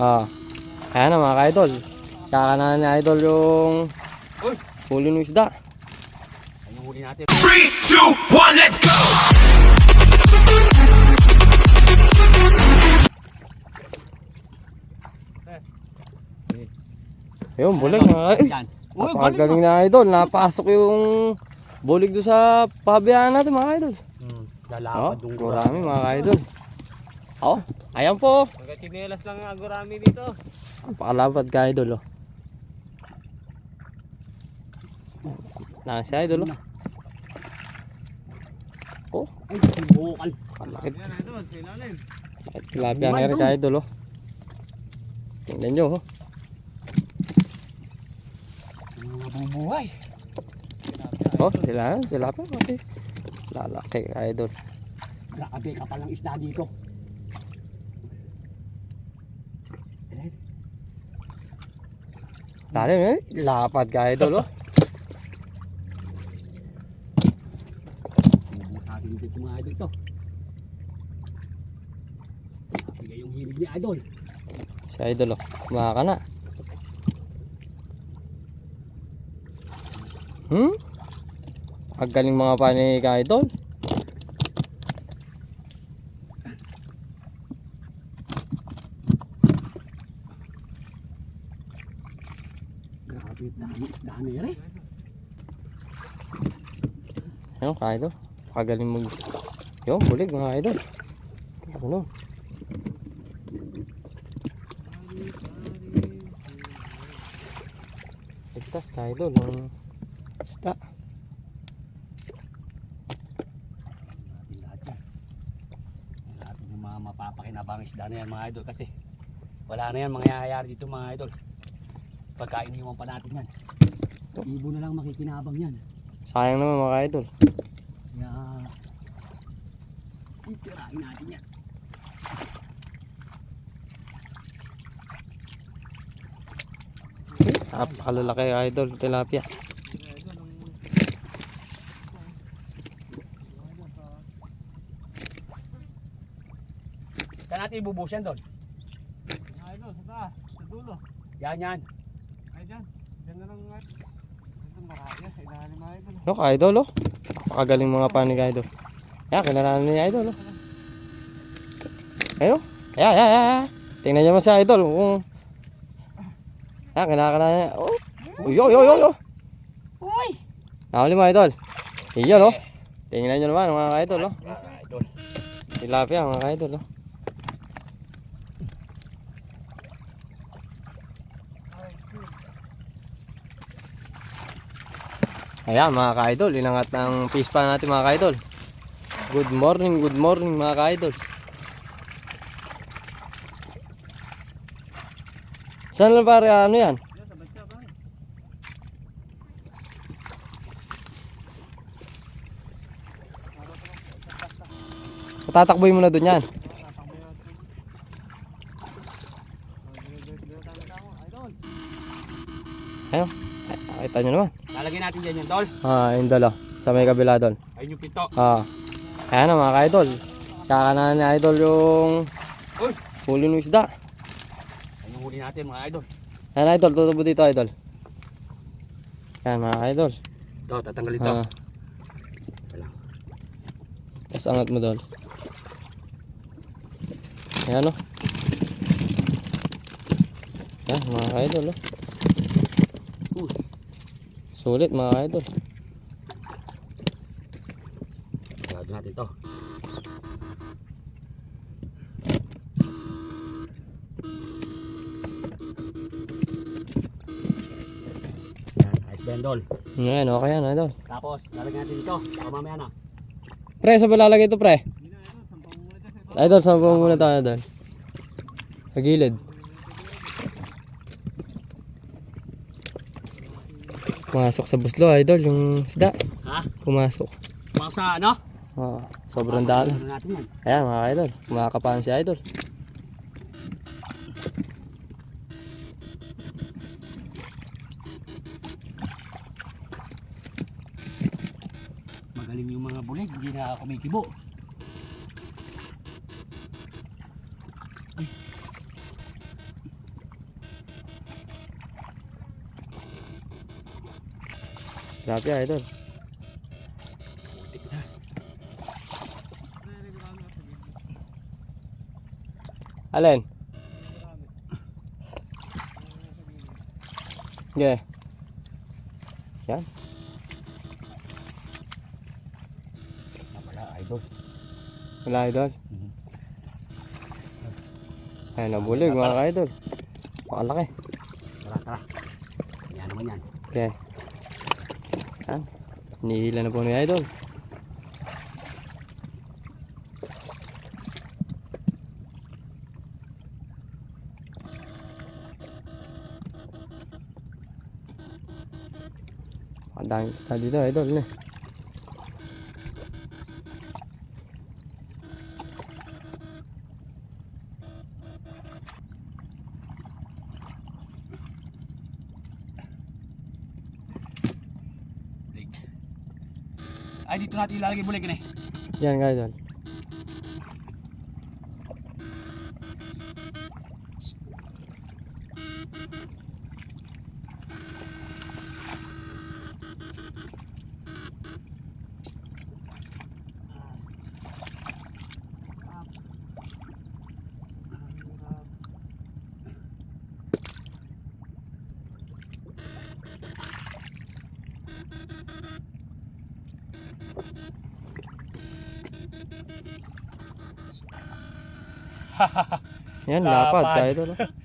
Ah. Ayan na mga ka-idol. Kakanahan ni idol yung huli ng isda. Ano huli natin? Three, two, one, let's go! Ayun, bulag mga ka-. Uy, Napakagaling na idol. Napasok yung bulig doon sa pabayaan natin mga idol. Hmm, Oh, lalapad yung marami mga idol. Oh, ayan po. Hanggang chinelas lang ang agurami dito. Napakalapad ka idol oh. Nasa si idol oh. Oh, Ay, bukal. kalakit. Ilalim. Tilapia nga rin ka idol oh. Tingnan nyo oh. Yung mga bubuhay. Oh, sila, sila pa kasi. Lalaki idol. Grabe ka palang isda dito. Lalim eh. Lapad ka idol oh. Atin dito mga idol to. Sige yung hilig ni idol. Si idol oh. Kumaka ka na. Hmm? Ang galing mga pani ka idol. Grabe, dami isda na yan eh. Ayun ka idol. Kagaling mag... Yung bulig mga idol. Ano? Ligtas ka idol. Ang isda. natin lahat yan. Lahat ng mga mapapakinabang isda na yan mga idol kasi wala na yan mangyayari dito mga idol. Pagka iniwan pa natin yan. Ibo na lang makikinabang yan. Sayang naman mga idol. Kaya itirain natin yan. Napakalalaki idol. Tilapia. Saan natin ibubus yan doon? Ay, no, sa taas, sa dulo. Yan yan. Ay, dyan. Dyan na lang. ay. Ito marami, sa ilalim ito. Ano ka idol oh. Napakagaling mga pani ka idol. Yan, kinaranan ni idol oh. Ayun. Ayan, ayan, ayan. Tingnan niyo mo si idol. Kung... Yan, kinakanan niya. Oh. Uy, uy, uy, uy. Uy! Nahuli mo idol. Iyon oh. Tingnan niyo naman mga ka-idol oh. Mga idol. Tilapia mga ka-idol oh. Ayan mga ka-idol, inangat ng fish pan natin mga ka-idol. Good morning, good morning mga ka-idol. Saan lang pare ano yan? Tatakboy mo na dun yan. Ayun, nakita nyo naman. Lalagyan natin dyan yan, tol. Ah, yung dalo. Sa may kabila doon. Ayun yung pito. Ah. Ayan na mga ka-idol. Kakanahan ni idol yung Uy! huli ng isda. Ayun yung huli natin mga idol. Ayan idol, tutubo dito idol. Ayan mga ka-idol. Ito, tatanggalin to. Ah. Tapos angat mo doon. Ayan o. Ayan mga ka-idol o. Sulit mga ka-idol. Lalagyan natin to. Yan, bendol. Ayan, okay yan idol. Tapos, lalagyan natin ito. Baka mamaya na. Pre, sa balalagay ito pre? Idol, pa muna tayo doon? Sa gilid. Pumasok sa buslo, idol, yung isda. Ha? Pumasok. Baka sa ano? Oo, sobrang dami. Ano? Ayan mga idol, kumakapaan si idol. Magaling yung mga bulig. Hindi na kumikibo. Tilapia idol. Alin? Okay. Na pala, idol. Wala idol. Mhm. Ay, nabulig mga ka-idol. Makalaki. Tara, tara. Yan naman yan. Okay. Yan. Nihila na po ni idol. Ang dami dito idol. Ne. Ay, dito natin ilalagay bulig eh. Yan ka idol. Yan, lapad ka idol. oh.